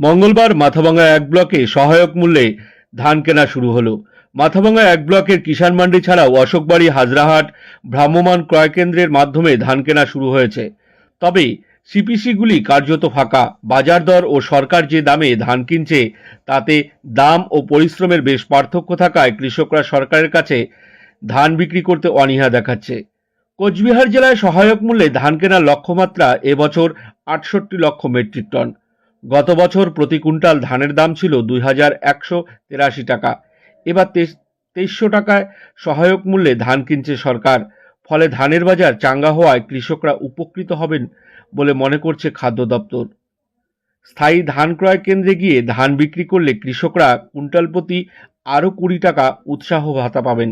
মঙ্গলবার মাথাভাঙ্গা এক ব্লকে সহায়ক মূল্যে ধান কেনা শুরু হলো। মাথাভাঙ্গা এক ব্লকের কিষাণ মান্ডি ছাড়াও অশোকবাড়ি, হাজরাহাট, ভ্রাম্যমাণ ক্রয় কেন্দ্রের মাধ্যমে ধান কেনা শুরু হয়েছে। তবে সিপিসিগুলি কার্যত ফাঁকা। বাজার দর ও সরকার যে দামে ধান কিনছে, তাতে দাম ও পরিশ্রমের বেশ পার্থক্য থাকায় কৃষকরা সরকারের কাছে ধান বিক্রি করতে অনীহা দেখাচ্ছে। কোচবিহার জেলায় সহায়ক মূল্যে ধান কেনার লক্ষ্যমাত্রা এবছর আটষট্টি লক্ষ মেট্রিক টন। গত বছর প্রতি কুইন্টাল ধানের দাম ছিল দুই হাজার একশো তেরাশি টাকা। এবার তেইশশো টাকায় সহায়ক মূল্যে ধান কিনছে সরকার। ফলে ধানের বাজার চাঙ্গা হওয়ায় কৃষকরা উপকৃত হবেন বলে মনে করছে খাদ্য দপ্তর। স্থায়ী ধান ক্রয় কেন্দ্রে গিয়ে ধান বিক্রি করলে কৃষকরা কুইন্টাল প্রতি আরও কুড়ি টাকা উৎসাহ ভাতা পাবেন।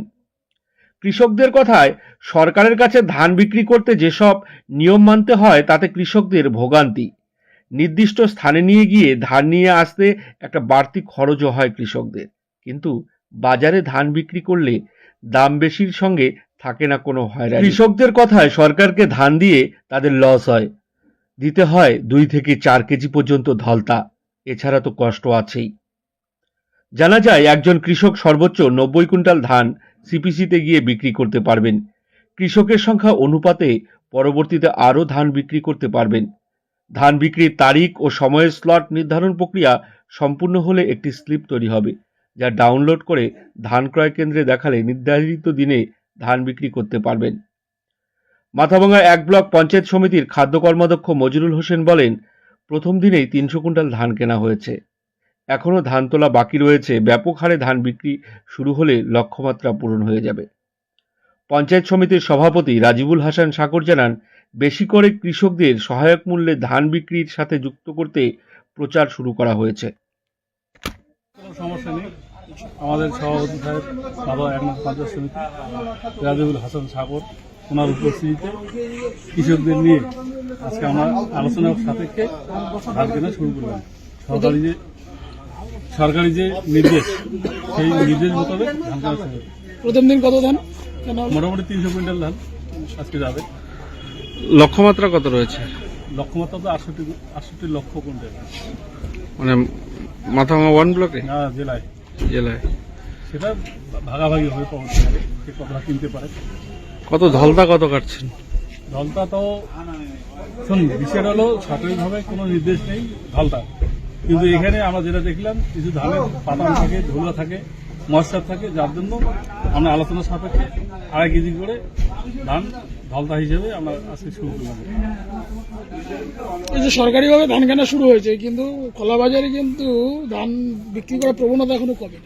কৃষকদের কথায়, সরকারের কাছে ধান বিক্রি করতে যেসব নিয়ম মানতে হয়, তাতে কৃষকদের ভোগান্তি। নির্দিষ্ট স্থানে নিয়ে গিয়ে ধান নিয়ে আসতে একটা বাড়তি খরচও হয় কৃষকদের। কিন্তু বাজারে ধান বিক্রি করলে দাম বেশির সঙ্গে থাকে না কোনো হয়রানি। কৃষকদের কথায় সরকারকে ধান দিয়ে তাদের লস হয়। দিতে হয় দুই থেকে চার কেজি পর্যন্ত ধলতা। এছাড়া তো কষ্ট আছেই। জানা যায় একজন কৃষক সর্বোচ্চ নব্বই কুইন্টাল ধান সিপিসিতে গিয়ে বিক্রি করতে পারবেন। কৃষকের সংখ্যা অনুপাতে পরবর্তীতে আরও ধান বিক্রি করতে পারবেন। ধান বিক্রির তারিখ ও সময়ের স্লট নির্ধারণ প্রক্রিয়া সম্পূর্ণ হলে একটি স্লিপ তৈরি হবে, যা ডাউনলোড করে ধান ক্রয় কেন্দ্রে দেখালে নির্ধারিত দিনে ধান বিক্রি করতে পারবেন। মাথাভাঙ্গা এক ব্লক পঞ্চায়েত সমিতির খাদ্য কর্মাধ্যক্ষ মজিরুল হোসেন বলেন, প্রথম দিনেই তিনশো কুইন্টাল ধান কেনা হয়েছে। এখনও ধান তোলা বাকি রয়েছে, ব্যাপক হারে ধান বিক্রি শুরু হলে লক্ষ্যমাত্রা পূরণ হয়ে যাবে। পঞ্চায়েত সমিতির সভাপতি রাজিবুল হাসান সাকর জানান বেশি করে কৃষকদের সহায়ক মূল্যে ধান বিক্রির সাথে যুক্ত করতে প্রচার শুরু করা হয়েছে। সমস্যা নেই। আমাদের সভাপতি সাহেব বাবা একনাথ পঞ্চায়েত সমিতি রাজিবুল হাসান সাগর ওনার উপস্থিতিতে কৃষকদের নিয়ে আজকে আমরা আলোচনার সাপেক্ষে ধান কেনা শুরু করলাম। সরকারি যে সরকারি যে নির্দেশ সেই নির্দেশ মোতাবেক ধান কেনা শুরু প্রথম দিন কত ধান মোটামুটি তিনশো কুইন্টাল ধান আজকে যাবে। লক্ষ্যমাত্রা কত রয়েছে? লক্ষ্যমাত্রা তো আটষট্টি আটষট্টি লক্ষ কুইন্টাল। মানে মাথাভাঙ্গা ওয়ান ব্লকে না জেলায়। জেলায়। সেটা ভাগাভাগি হয়ে পাওয়া কে কতটা কিনতে পারে। কত ধলতা কত কাটছেন? ঢলটা তো শুনুন বিষয়টা হলো সরকারিভাবে কোনো নির্দেশ নেই ঢলটা কিন্তু এখানে আমরা যেটা দেখলাম কিছু ধানের পাতান থাকে ঝুলা থাকে মশার থাকে যার জন্য আমরা আলোচনা সাপেক্ষে আড়াই কেজি করে ধান ঢলতা হিসেবে আমরা আজকে শুরু করলাম। এই যে সরকারিভাবে ধান কেনা শুরু হয়েছে কিন্তু খোলা বাজারে কিন্তু ধান বিক্রি করার প্রবণতা এখনও কমে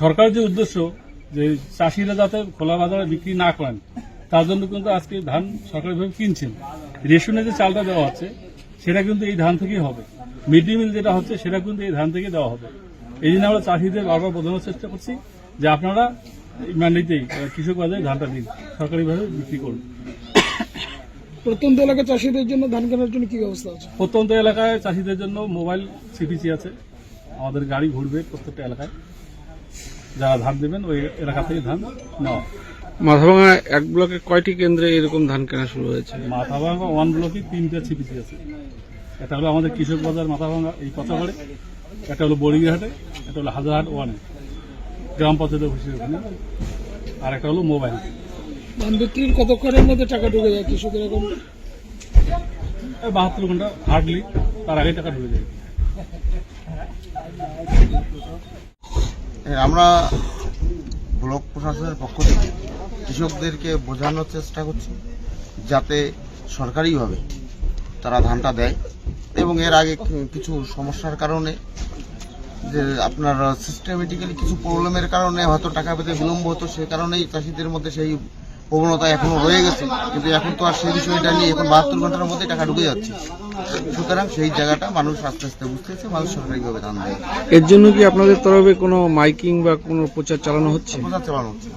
সরকারের যে উদ্দেশ্য যে চাষিরা যাতে খোলা বাজারে বিক্রি না করেন তার জন্য কিন্তু আজকে ধান সরকারিভাবে কিনছেন। রেশনে যে চালটা দেওয়া হচ্ছে সেটা কিন্তু এই ধান থেকেই হবে। মিড ডে মিল যেটা হচ্ছে সেটা কিন্তু এই ধান থেকে দেওয়া হবে। এই জন্য আমরা চাষিদের বারবার বোঝানোর চেষ্টা করছি যে আপনারা ম্যান্ডেটেই কৃষক বাজারে ধানটা দিন সরকারিভাবে বিক্রি করুন। প্রত্যন্ত এলাকার চাষিদের জন্য ধান কেনার জন্য কি ব্যবস্থা আছে? প্রত্যন্ত এলাকায় চাষিদের জন্য মোবাইল সিপিসি আছে। আমাদের গাড়ি ঘুরবে প্রত্যেকটা এলাকায়। যারা ধান দেবেন ওই এলাকা থেকে ধান নেওয়া। মাথাভাঙ্গা এক ব্লকে কয়টি কেন্দ্রে এরকম ধান কেনা শুরু হয়েছে? মাথাভাঙ্গা ওয়ান ব্লকে তিনটা সিপিসি আছে। একটা হলো আমাদের কৃষক বাজার মাথাভাঙ্গা এই পচাগড়ে। একটা হলো বড়িঘাটে একটা হলো হাজারহাট ওয়ানে। গ্রাম পঞ্চায়েত অফিসের ওখানে। আর একটা হলো মোবাইল। ধান বিক্রির কতক্ষণের মধ্যে টাকা ঢুকে যায় কৃষকের এখন বাহাত্তর ঘণ্টা হার্ডলি তার আগে টাকা ঢুকে যায়। হ্যাঁ, আমরা ব্লক প্রশাসনের পক্ষ থেকে কৃষকদেরকে বোঝানোর চেষ্টা করছি যাতে সরকারিভাবে তারা ধানটা দেয়। এবং এর আগে কিছু সমস্যার কারণে যে আপনার সিস্টেমেটিক্যালি কিছু প্রবলেমের কারণে হয়তো টাকা পেতে বিলম্ব হতো সে কারণেই চাষিদের মধ্যে সেই প্রবণতা এখনও রয়ে গেছে। কিন্তু এখন তো আর সেই বিষয়টা নিয়ে এখন বাহাত্তর ঘণ্টার মধ্যে টাকা ঢুকে যাচ্ছে। সুতরাং সেই জায়গাটা মানুষ আস্তে আস্তে বুঝতেছে মানুষ সরকারিভাবে ধান দেয়। এর জন্য কি আপনাদের তরফে কোনো মাইকিং বা কোনো প্রচার চালানো হচ্ছে? প্রচার চালানো হচ্ছে।